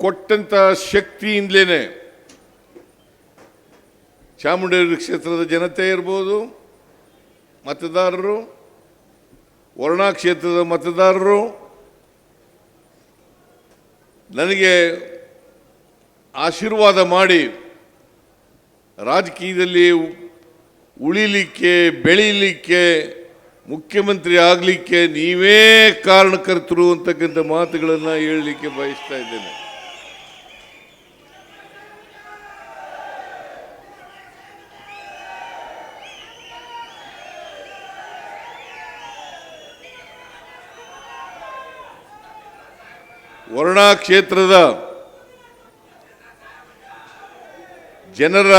ಕೊಟ್ಟಂತ ಶಕ್ತಿಯಿಂದಲೇ ಚಾಮುಂಡೇರಿ ಕ್ಷೇತ್ರದ ಜನತೆ ಇರ್ಬೋದು ಮತದಾರರು, ವರ್ಣಾ ಕ್ಷೇತ್ರದ ಮತದಾರರು, ನನಗೆ ಆಶೀರ್ವಾದ ಮಾಡಿ ರಾಜಕೀಯದಲ್ಲಿ ಉಳಿಲಿಕ್ಕೆ, ಬೆಳೀಲಿಕ್ಕೆ, ಮುಖ್ಯಮಂತ್ರಿ ಆಗಲಿಕ್ಕೆ ನೀವೇ ಕಾರಣಕರ್ತರು ಅಂತಕ್ಕಂಥ ಮಾತುಗಳನ್ನು ಹೇಳಲಿಕ್ಕೆ ಬಯಸ್ತಾ ಇದ್ದೇನೆ. ವರ್ಣಾ ಕ್ಷೇತ್ರದ ಜನರ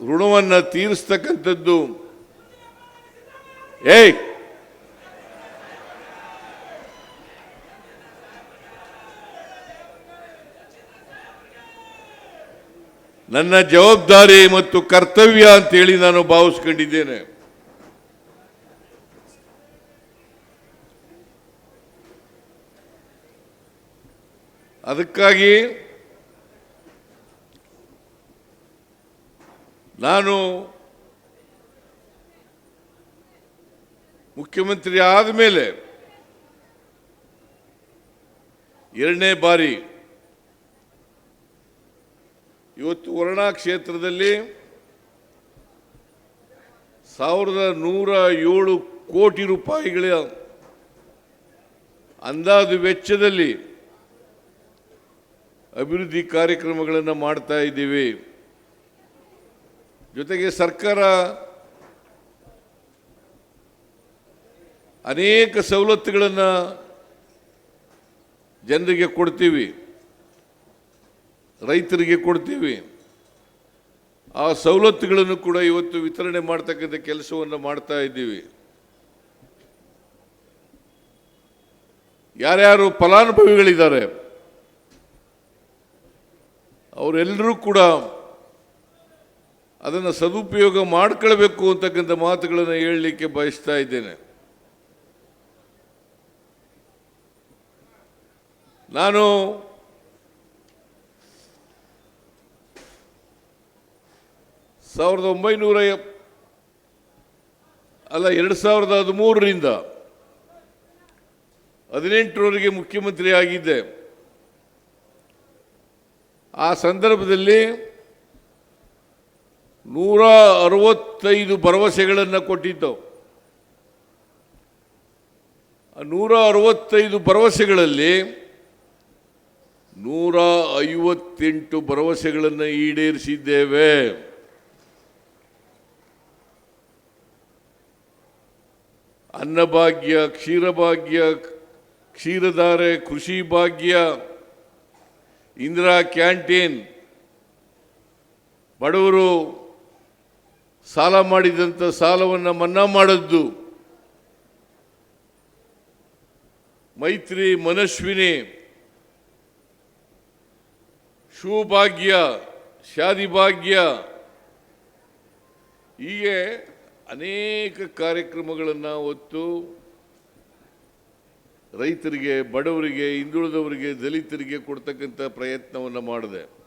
ಋಣವನ್ನು ತೀರಿಸ್ತಕ್ಕಂಥದ್ದು. ಏಯ್! ನನ್ನ ಜವಾಬ್ದಾರಿ ಮತ್ತು ಕರ್ತವ್ಯ ಅಂತೇಳಿ ನಾನು ಭಾವಿಸ್ಕೊಂಡಿದ್ದೇನೆ. ಅದಕ್ಕಾಗಿ ನಾನು ಮುಖ್ಯಮಂತ್ರಿ ಆದಮೇಲೆ ಎರಡನೇ ಬಾರಿ ಇವತ್ತು ವರ್ಣಾ ಕ್ಷೇತ್ರದಲ್ಲಿ ಸಾವಿರದ ನೂರ ಏಳು ಕೋಟಿ ರೂಪಾಯಿಗಳ ಅಂದಾಜು ವೆಚ್ಚದಲ್ಲಿ ಅಭಿವೃದ್ಧಿ ಕಾರ್ಯಕ್ರಮಗಳನ್ನು ಮಾಡ್ತಾ ಇದ್ದೀವಿ. ಜೊತೆಗೆ ಸರ್ಕಾರ ಅನೇಕ ಸವಲತ್ತುಗಳನ್ನು ಜನರಿಗೆ ಕೊಡ್ತೀವಿ. ರೈತರಿಗೆ ಕೊಡ್ತೀವಿ. ಆ ಸವಲತ್ತುಗಳನ್ನು ಕೂಡ ಇವತ್ತು ವಿತರಣೆ ಮಾಡ್ತಕ್ಕಂಥ ಕೆಲಸವನ್ನು ಮಾಡ್ತಾ ಇದ್ದೀವಿ. ಯಾರ್ಯಾರು ಫಲಾನುಭವಿಗಳಿದ್ದಾರೆ ಅವರೆಲ್ಲರೂ ಕೂಡ ಅದನ್ನು ಸದುಪಯೋಗ ಮಾಡ್ಕೊಳ್ಬೇಕು ಅಂತಕ್ಕಂಥ ಮಾತುಗಳನ್ನು ಹೇಳಲಿಕ್ಕೆ ಬಯಸ್ತಾ ಇದ್ದೇನೆ. ನಾನು ಸಾವಿರದ ಒಂಬೈನೂರ ಅಲ್ಲ, ಎರಡು ಸಾವಿರದ ಹದಿಮೂರರಿಂದ ಹದಿನೆಂಟರವರೆಗೆ ಮುಖ್ಯಮಂತ್ರಿ ಆಗಿದ್ದೆ ಆ ಸಂದರ್ಭದಲ್ಲಿ ನೂರ ಅರವತ್ತೈದು ಭರವಸೆಗಳನ್ನು ಕೊಟ್ಟಿದ್ದವು. ನೂರ ಅರವತ್ತೈದು ಭರವಸೆಗಳಲ್ಲಿ ನೂರ ಐವತ್ತೆಂಟು ಭರವಸೆಗಳನ್ನು ಈಡೇರಿಸಿದ್ದೇವೆ. ಅನ್ನಭಾಗ್ಯ, ಕ್ಷೀರಭಾಗ್ಯ, ಕ್ಷೀರಧಾರೆ, ಕೃಷಿ ಭಾಗ್ಯ ಇಂದಿರಾ ಕ್ಯಾಂಟೀನ್ ಬಡವರು ಸಾಲ ಮಾಡಿದಂಥ ಸಾಲವನ್ನು ಮನ್ನಾ ಮಾಡದ್ದು. ಮೈತ್ರಿ ಮನಸ್ವಿನಿ ಶುಭಾಗ್ಯ, ಶಾದಿಭಾಗ್ಯ, ಹೀಗೆ ಅನೇಕ ಕಾರ್ಯಕ್ರಮಗಳನ್ನು ಹೊತ್ತು ರೈತರಿಗೆ ಬಡವರಿಗೆ ಹಿಂದುಳಿದವರಿಗೆ ದಲಿತರಿಗೆ ಕೊಡ್ತಕ್ಕಂಥ ಪ್ರಯತ್ನವನ್ನು ಮಾಡಿದೆ.